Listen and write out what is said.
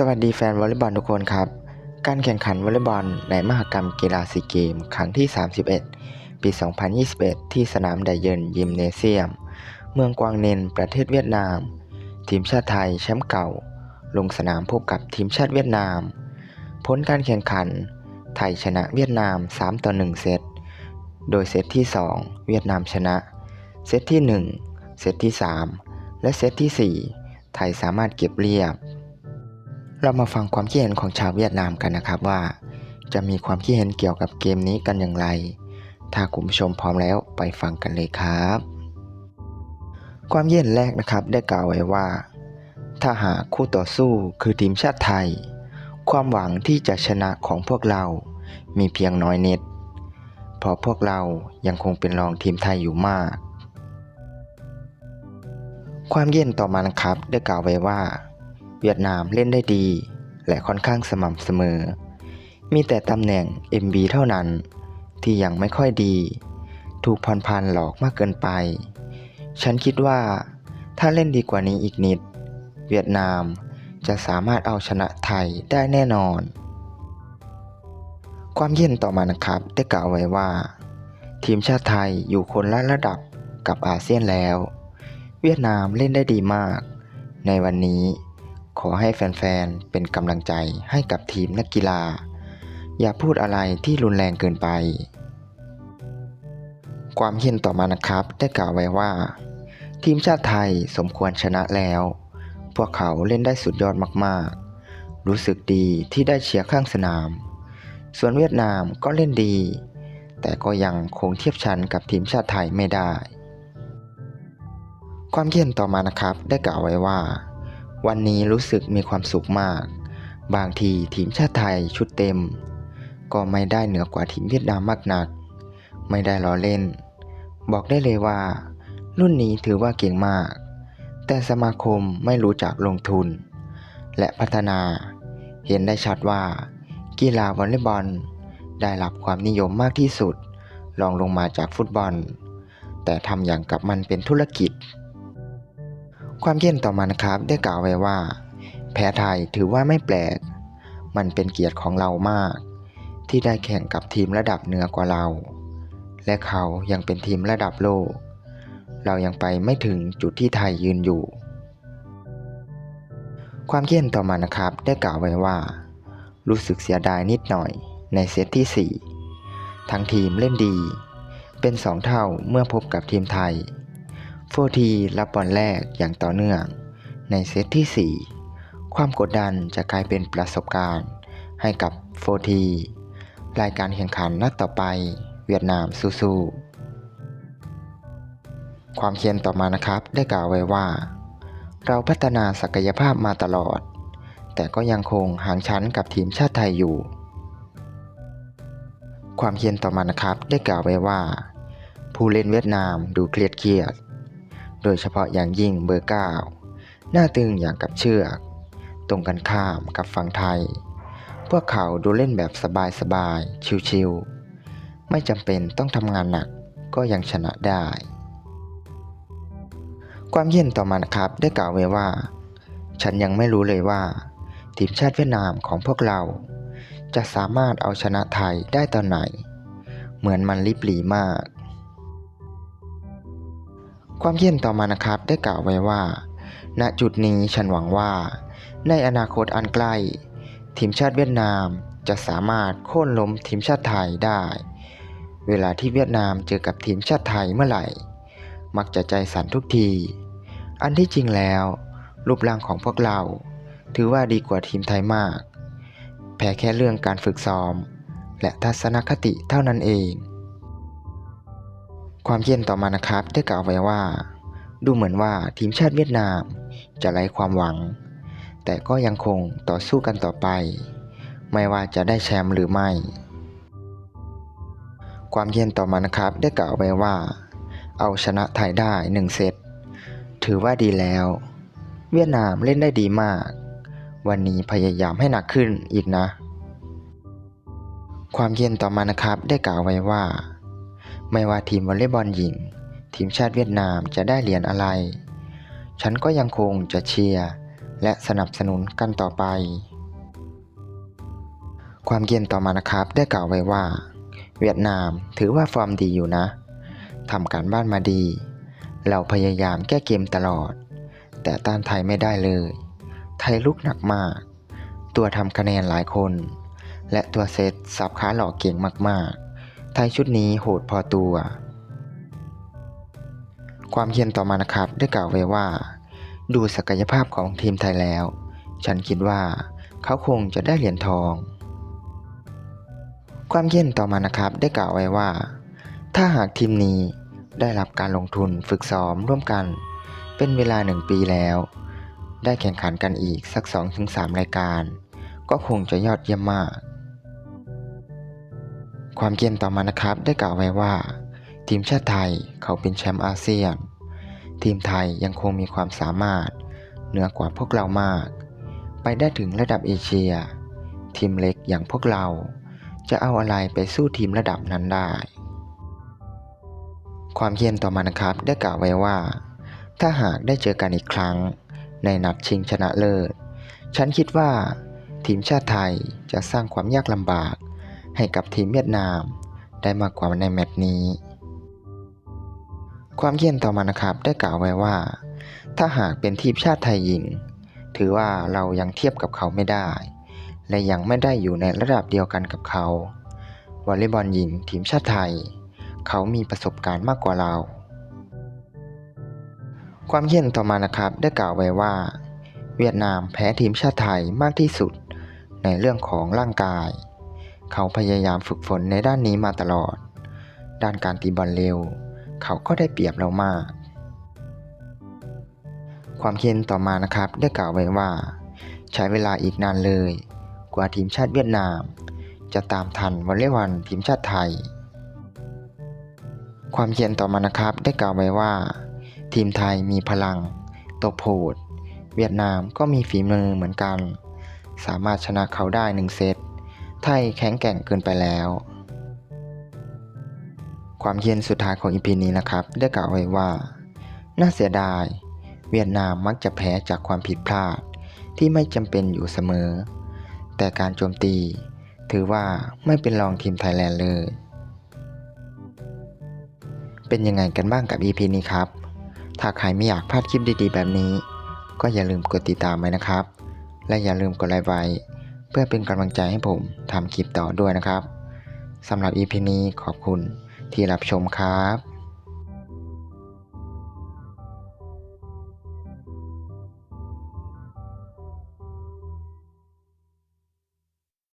สวัสดีแฟนวอลเลย์บอลทุกคนครับ การแข่งขันวอลเลย์บอลในมหกรรมกีฬาซีเกม ครั้งที่ 31 ปี 2021 ที่สนามไดเยินยิมเนเซียม เมืองกวางเนนประเทศเวียดนาม ทีมชาติไทยแชมป์เก่า ลงสนามพบกับทีมชาติเวียดนาม ผลการแข่งขัน ไทยชนะเวียดนาม 3 ต่อ 1 เซต โดยเซตที่ 2 เวียดนามชนะ เซตที่ 1 เซตที่ 3 และเซตที่ 4 ไทยสามารถเก็บเรียบ เรามาฟังความคิดเห็นของชาวเวียดนามกันนะครับว่า จะมีความคิดเห็นเกี่ยวกับเกมนี้กันอย่างไร ถ้าคุณผู้ชมพร้อมแล้วไปฟังกันเลยครับ ความเห็นแรกนะครับได้กล่าวไว้ว่า ถ้าหากคู่ต่อสู้คือทีมชาติไทย ความหวังที่จะชนะของพวกเรา มีเพียงน้อยนิดเพราะพวกเรายังคงเป็นรองทีมไทยอยู่มาก ความเย็นต่อมานะครับได้กล่าวไว้ว่า เวียดนามเล่นได้ดี และค่อนข้างสม่ำเสมอ มีแต่ตำแหน่ง MB เท่านั้น ที่ยังไม่ค่อยดี ถูกพรพันหลอกมากเกินไป ฉันคิดว่าถ้าเล่นดีกว่านี้อีกนิด เวียดนามจะสามารถเอาชนะไทยได้แน่นอน ความเย็นต่อมานะครับได้กล่าวไว้ว่า ทีมชาติไทยอยู่คนละระดับกับอาเซียนแล้ว เวียดนามเล่นได้ดีมาก ในวันนี้ ขอให้แฟนๆ เป็นกำลังใจให้กับทีมนักกีฬา อย่าพูดอะไรที่รุนแรงเกินไป ความเห็นต่อมานะครับได้กล่าวไว้ว่า ทีมชาติไทยสมควรชนะแล้ว พวกเขาเล่นได้สุดยอดมากๆ รู้สึกดีที่ได้เชียร์ข้างสนาม ส่วนเวียดนามก็เล่นดี แต่ก็ยังคงเทียบชั้นกับทีมชาติไทยไม่ได้ ความเห็นต่อมานะครับได้กล่าวไว้ว่า วันนี้รู้สึกมีความสุขมาก บางทีทีมชาติไทยชุดเต็ม ก็ไม่ได้เหนือกว่าทีมเวียดนามมากนัก ไม่ได้ล้อเล่น บอกได้เลยว่า รุ่นนี้ถือว่าเก่งมาก แต่สมาคมไม่รู้จักลงทุน และพัฒนา เห็นได้ชัดว่า กีฬาวอลเลย์บอล ได้รับความนิยมมากที่สุดรองลงมาจากฟุตบอล แต่ทำอย่างกับมันเป็นธุรกิจ ความเย็นต่อมานะครับได้กล่าวไว้ว่า แพ้ไทยถือว่าไม่แปลก มันเป็นเกียรติของเรามาก ที่ได้แข่งกับทีมระดับเหนือกว่าเรา และเขายังเป็นทีมระดับโลก เรายังไปไม่ถึงจุดที่ไทยยืนอยู่ ความเย็นต่อมานะครับได้กล่าวไว้ว่า รู้สึกเสียดายนิดหน่อยในเซตที่ 4 ทั้งทีมเล่นดี เป็นสองเท่าเมื่อพบกับทีมไทย โฟทีรับบอลแรกอย่างต่อเนื่อง ในเซตที่ 4 ความกดดันจะกลายเป็นประสบการณ์ ให้กับโฟทีรายการแข่งขันนัดต่อไป เวียดนามสู้ๆความเคียนต่อมานะครับได้กล่าวไว้ว่า เราพัฒนาศักยภาพมาตลอด แต่ก็ยังคงห่างชั้นกับทีมชาติไทยอยู่ ความเคียนต่อมานะครับได้กล่าวไว้ว่า ผู้เล่นเวียดนามดูเครียดเครียด โดยเฉพาะอย่างยิ่งเบอร์เก้าหน้าตึงอย่างกับเชือก ตรงกันข้ามกับฝั่งไทย พวกเขาดูเล่นแบบสบายๆ ชิวๆ ไม่จำเป็นต้องทำงานหนักก็ยังชนะได้ ความเย็นต่อมานะครับได้กล่าวไว้ว่า ฉันยังไม่รู้เลยว่า ทีมชาติเวียดนามของพวกเรา จะสามารถเอาชนะไทยได้ตอนไหน เหมือนมันลิบหลีมาก ความเย็นต่อมานะครับได้กล่าวไว้ว่า ณจุดนี้ฉันหวังว่า ในอนาคตอันใกล้ ทีมชาติเวียดนามจะสามารถโค่นล้มทีมชาติไทยได้ เวลาที่เวียดนามเจอกับทีมชาติไทยเมื่อไหร่ มักจะใจสั่นทุกที อันที่จริงแล้ว รูปร่างของพวกเรา ถือว่าดีกว่าทีมไทยมาก แพ้แค่เรื่องการฝึกซ้อม และทัศนคติเท่านั้นเอง ความเย็นต่อมานะครับได้กล่าวไว้ว่า ดูเหมือนว่าทีมชาติเวียดนามจะไร้ความหวัง แต่ก็ยังคงต่อสู้กันต่อไป ไม่ว่าจะได้แชมป์หรือไม่ ความเย็นต่อมานะครับได้กล่าวไว้ว่า เอาชนะไทยได้หนึ่งเซตถือว่าดีแล้ว เวียดนามเล่นได้ดีมาก วันนี้พยายามให้หนักขึ้นอีกนะ ความเย็นต่อมานะครับได้กล่าวไว้ว่า ไม่ว่าทีมวอลเลย์บอลหญิง ทีมชาติเวียดนามจะได้เหรียญอะไร ฉันก็ยังคงจะเชียร์และสนับสนุนกันต่อไป ความเย็นต่อมานะครับได้กล่าวไว้ว่า เวียดนามถือว่าฟอร์มดีอยู่นะทำการบ้านมาดี เราพยายามแก้เกมตลอด แต่ต้านไทยไม่ได้เลย ไทยลุกหนักมาก ตัวทำคะแนนหลายคน และตัวเซตสับขาหลอกเก่งมากๆ ทยชุดนี้โหดพอตัว ความเย็นต่อมานะครับได้กล่าวไว้ว่า ดูศักยภาพของทีมไทยแล้ว ฉันคิดว่าเขาคงจะได้เหรียญทอง ความเย็นต่อมานะครับได้กล่าวไว้ว่า ถ้าหากทีมนี้ได้รับการลงทุนฝึกซ้อมร่วมกัน เป็นเวลาหนึ่งปีแล้ว ได้แข่งขันกันอีกสัก 2-3 รายการ ก็คงจะยอดเยี่ยมมาก ความเย็นต่อมานะครับได้กล่าวไว้ว่า ทีมชาติไทยเขาเป็นแชมป์อาเซียน ทีมไทยยังคงมีความสามารถ เหนือกว่าพวกเรามาก ไปได้ถึงระดับเอเชีย ทีมเล็กอย่างพวกเรา จะเอาอะไรไปสู้ทีมระดับนั้นได้ ความเย็นต่อมานะครับได้กล่าวไว้ว่า ถ้าหากได้เจอกันอีกครั้ง ในนัดชิงชนะเลิศ ฉันคิดว่า ทีมชาติไทยจะสร้างความยากลำบาก ให้กับทีมเวียดนาม ได้มากกว่าในแมตช์นี้ ความเย็นต่อมานะครับได้กล่าวไว้ว่า ถ้าหากเป็นทีมชาติไทยหญิง ถือว่าเรายังเทียบกับเขาไม่ได้ และยังไม่ได้อยู่ในระดับเดียวกันกับเขาวอลเลย์บอลหญิงทีมชาติไทย เขามีประสบการณ์มากกว่าเราความเย็นต่อมานะครับได้กล่าวไว้ว่า เวียดนามแพ้ทีมชาติไทยมากที่สุดในเรื่องของร่างกาย เขาพยายามฝึกฝนในด้านนี้มาตลอด ด้านการตีบอลเร็ว เขาก็ได้เปรียบเรามาก ความเย็นต่อมานะครับได้กล่าวไว้ว่า ใช้เวลาอีกนานเลย กว่าทีมชาติเวียดนาม จะตามทันวอลเลย์บอลทีมชาติไทย ความเย็นต่อมานะครับได้กล่าวไว้ว่า ทีมไทยมีพลังตบโผดเวียดนามก็มีฝีมือเหมือนกัน สามารถชนะเขาได้หนึ่งเซต ไทยแข็งแกร่งเกินไปแล้ว ความเย็นสุดท้ายของอีพีนี้นะครับ ได้กล่าวไว้ว่า น่าเสียดาย เวียดนามมักจะแพ้จากความผิดพลาด ที่ไม่จำเป็นอยู่เสมอ แต่การโจมตี ถือว่าไม่เป็นรองทีมไทยแลนด์เลย เป็นยังไงกันบ้างกับ EP นี้ครับ ถ้าใครไม่อยากพลาดคลิปดีๆ แบบนี้ ก็อย่าลืมกดติดตามไว้นะครับ และอย่าลืมกดไลค์ไว้ เพื่อเป็นกำลังใจให้ผมทำคลิปต่อด้วยนะครับสำหรับ EP นี้ขอบคุณที่รับชมครับ